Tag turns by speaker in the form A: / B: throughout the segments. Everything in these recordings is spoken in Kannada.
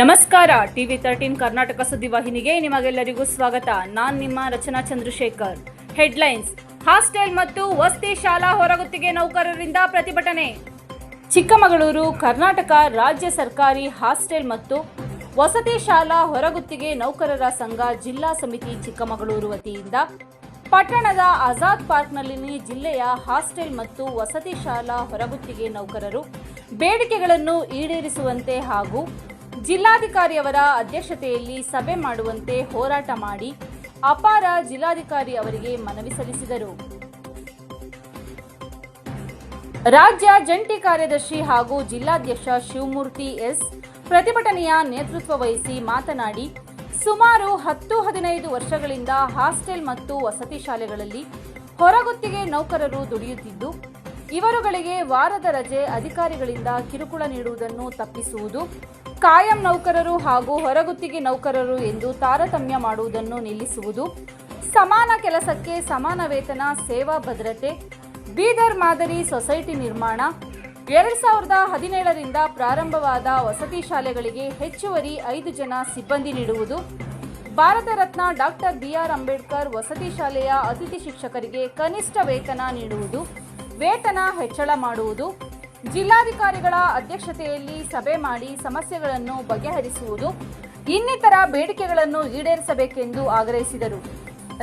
A: ನಮಸ್ಕಾರ. ಟಿವಿ ತರ್ಟೀನ್ ಕರ್ನಾಟಕ ಸುದ್ದಿವಾಹಿನಿಗೆ ನಿಮಗೆಲ್ಲರಿಗೂ ಸ್ವಾಗತ. ನಾನ್ ನಿಮ್ಮ ರಚನಾ ಚಂದ್ರಶೇಖರ್. ಹೆಡ್ಲೈನ್ಸ್. ಹಾಸ್ಟೆಲ್ ಮತ್ತು ವಸತಿ ಶಾಲಾ ಹೊರಗುತ್ತಿಗೆ ನೌಕರರಿಂದ ಪ್ರತಿಭಟನೆ. ಚಿಕ್ಕಮಗಳೂರು, ಕರ್ನಾಟಕ ರಾಜ್ಯ ಸರ್ಕಾರಿ ಹಾಸ್ಟೆಲ್ ಮತ್ತು ವಸತಿ ಶಾಲಾ ಹೊರಗುತ್ತಿಗೆ ನೌಕರರ ಸಂಘ ಜಿಲ್ಲಾ ಸಮಿತಿ ಚಿಕ್ಕಮಗಳೂರು ವತಿಯಿಂದ ಪಟ್ಟಣದ ಆಜಾದ್ ಪಾರ್ಕ್ನಲ್ಲಿ ಜಿಲ್ಲೆಯ ಹಾಸ್ಟೆಲ್ ಮತ್ತು ವಸತಿ ಶಾಲಾ ಹೊರಗುತ್ತಿಗೆ ನೌಕರರು ಬೇಡಿಕೆಗಳನ್ನು ಈಡೇರಿಸುವಂತೆ ಹಾಗೂ ಜಿಲ್ಲಾಧಿಕಾರಿಯವರ ಅಧ್ಯಕ್ಷತೆಯಲ್ಲಿ ಸಭೆ ಮಾಡುವಂತೆ ಹೋರಾಟ ಮಾಡಿ ಅಪಾರ ಜಿಲ್ಲಾಧಿಕಾರಿ ಅವರಿಗೆ ಮನವಿ ಸಲ್ಲಿಸಿದರು. ರಾಜ್ಯ ಜಂಟಿ ಕಾರ್ಯದರ್ಶಿ ಹಾಗೂ ಜಿಲ್ಲಾಧ್ಯಕ್ಷ ಶಿವಮೂರ್ತಿ ಎಸ್. ಪ್ರತಿಭಟನೆಯ ನೇತೃತ್ವ ವಹಿಸಿ ಮಾತನಾಡಿ, ಸುಮಾರು ಹತ್ತು ಹದಿನೈದು ವರ್ಷಗಳಿಂದ ಹಾಸ್ಟೆಲ್ ಮತ್ತು ವಸತಿ ಶಾಲೆಗಳಲ್ಲಿ ಹೊರಗುತ್ತಿಗೆ ನೌಕರರು ದುಡಿಯುತ್ತಿದ್ದು, ಇವರುಗಳಿಗೆ ವಾರದ ರಜೆ ಅಧಿಕಾರಿಗಳಿಂದ ಕಿರುಕುಳ ನೀಡುವುದನ್ನು ತಪ್ಪಿಸುವುದು ಕಾಯಂ ನೌಕರರು ಹಾಗೂ ಹೊರಗುತ್ತಿಗೆ ನೌಕರರು ಎಂದು ತಾರತಮ್ಯ ಮಾಡುವುದನ್ನು ನಿಲ್ಲಿಸುವುದು, ಸಮಾನ ಕೆಲಸಕ್ಕೆ ಸಮಾನ ವೇತನ, ಸೇವಾ ಭದ್ರತೆ, ಬೀದರ್ ಮಾದರಿ ಸೊಸೈಟಿ ನಿರ್ಮಾಣ, ಎರಡ್ ಸಾವಿರದ ಹದಿನೇಳರಿಂದ ಪ್ರಾರಂಭವಾದ ವಸತಿ ಶಾಲೆಗಳಿಗೆ ಹೆಚ್ಚುವರಿ ಐದು ಜನ ಸಿಬ್ಬಂದಿ ನೀಡುವುದು, Bharat Ratna doctor B R Ambedkar ವಸತಿ ಶಾಲೆಯ ಅತಿಥಿ ಶಿಕ್ಷಕರಿಗೆ ಕನಿಷ್ಠ ವೇತನ ನೀಡುವುದು, ವೇತನ ಹೆಚ್ಚಳ ಮಾಡುವುದು ಜಿಲ್ಲಾಧಿಕಾರಿಗಳ ಅಧ್ಯಕ್ಷತೆಯಲ್ಲಿ ಸಭೆ ಮಾಡಿ ಸಮಸ್ಯೆಗಳನ್ನು ಬಗೆಹರಿಸುವುದು, ಇನ್ನಿತರ ಬೇಡಿಕೆಗಳನ್ನು ಈಡೇರಿಸಬೇಕೆಂದು ಆಗ್ರಹಿಸಿದರು.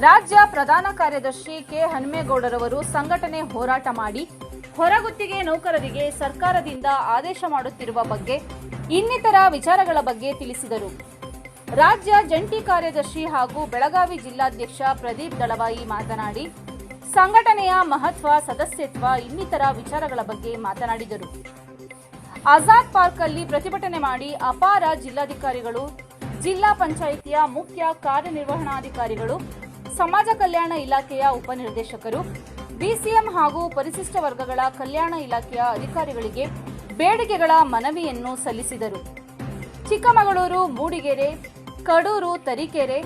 A: ರಾಜ್ಯ ಪ್ರಧಾನ ಕಾರ್ಯದರ್ಶಿ ಕೆ. ಹನುಮೇಗೌಡರವರು ಸಂಘಟನೆ ಹೋರಾಟ ಮಾಡಿ, ಹೊರಗುತ್ತಿಗೆ ನೌಕರರಿಗೆ ಸರ್ಕಾರದಿಂದ ಆದೇಶ ಮಾಡುತ್ತಿರುವ ಬಗ್ಗೆ, ಇನ್ನಿತರ ವಿಚಾರಗಳ ಬಗ್ಗೆ ತಿಳಿಸಿದರು. ರಾಜ್ಯ ಜಂಟಿ ಕಾರ್ಯದರ್ಶಿ ಹಾಗೂ ಬೆಳಗಾವಿ ಜಿಲ್ಲಾಧ್ಯಕ್ಷ ಪ್ರದೀಪ್ ದಳವಾಯಿ ಮಾತನಾಡಿ ಸಂಘಟನೆಯ ಮಹತ್ವ, ಸದಸ್ಯತ್ವ, ಇನ್ನಿತರ ವಿಚಾರಗಳ ಬಗ್ಗೆ ಮಾತನಾಡಿದರು. ಆಜಾದ್ ಪಾರ್ಕ್ ಅಲ್ಲಿ ಪ್ರತಿಭಟನೆ ಮಾಡಿ ಅಪಾರ ಜಿಲ್ಲಾಧಿಕಾರಿಗಳು, ಜಿಲ್ಲಾ ಪಂಚಾಯಿತಿಯ ಮುಖ್ಯ ಕಾರ್ಯನಿರ್ವಹಣಾಧಿಕಾರಿಗಳು, ಸಮಾಜ ಕಲ್ಯಾಣ ಇಲಾಖೆಯ ಉಪನಿರ್ದೇಶಕರು, ಬಿಸಿಎಂ ಹಾಗೂ ಪರಿಶಿಷ್ಟ ವರ್ಗಗಳ ಕಲ್ಯಾಣ ಇಲಾಖೆಯ ಅಧಿಕಾರಿಗಳಿಗೆ ಬೇಡಿಕೆಗಳ ಮನವಿಯನ್ನು ಸಲ್ಲಿಸಿದರು. ಚಿಕ್ಕಮಗಳೂರು, ಮೂಡಿಗೆರೆ, ಕಡೂರು, ತರೀಕೆರೆ,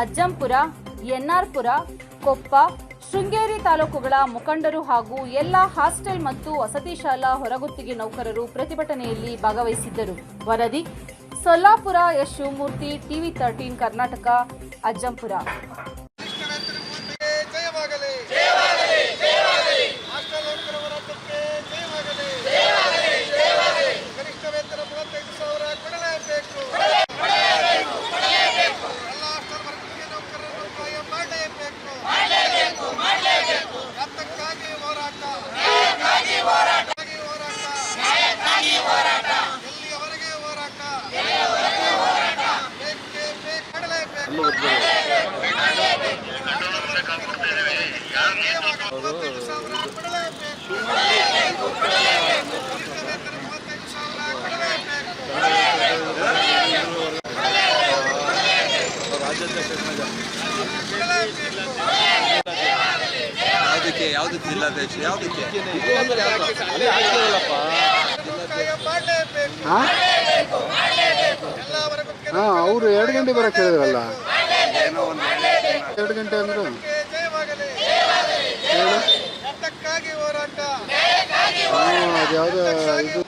A: ಅಜ್ಜಂಪುರ, ಎನ್ಆರ್ಪುರ, ಕೊಪ್ಪ ಶೃಂಗೇರಿ ತಾಲೂಕುಗಳ ಮುಖಂಡರು ಹಾಗೂ ಎಲ್ಲ ಹಾಸ್ಟೆಲ್ ಮತ್ತು ವಸತಿ ಶಾಲಾ ಹೊರಗುತ್ತಿಗೆ ನೌಕರರು ಪ್ರತಿಭಟನೆಯಲ್ಲಿ ಭಾಗವಹಿಸಿದ್ದರು. ವರದಿ, Solapur S Shivamurthy TV thirteen Karnataka, Ajjampura.
B: ಕೊಡಲೇಬೇಕು
C: ಯಾವುದಕ್ಕೆ ಯಾವುದಕ್ಕೆ? ಜಿಲ್ಲಾಧ್ಯಕ್ಷ ಯಾವುದಕ್ಕೆ
D: ಹಾ ಅವರು ಎರಡು ಗಂಟೆ ಬರಕ್ಕೆ ಹೇಳಿದ್ರಲ್ಲ. ಎರಡು ಗಂಟೆ ಅಂದ್ರು. ಹೇಳು. ಅದ್ಯಾವ್ದು ಇದು.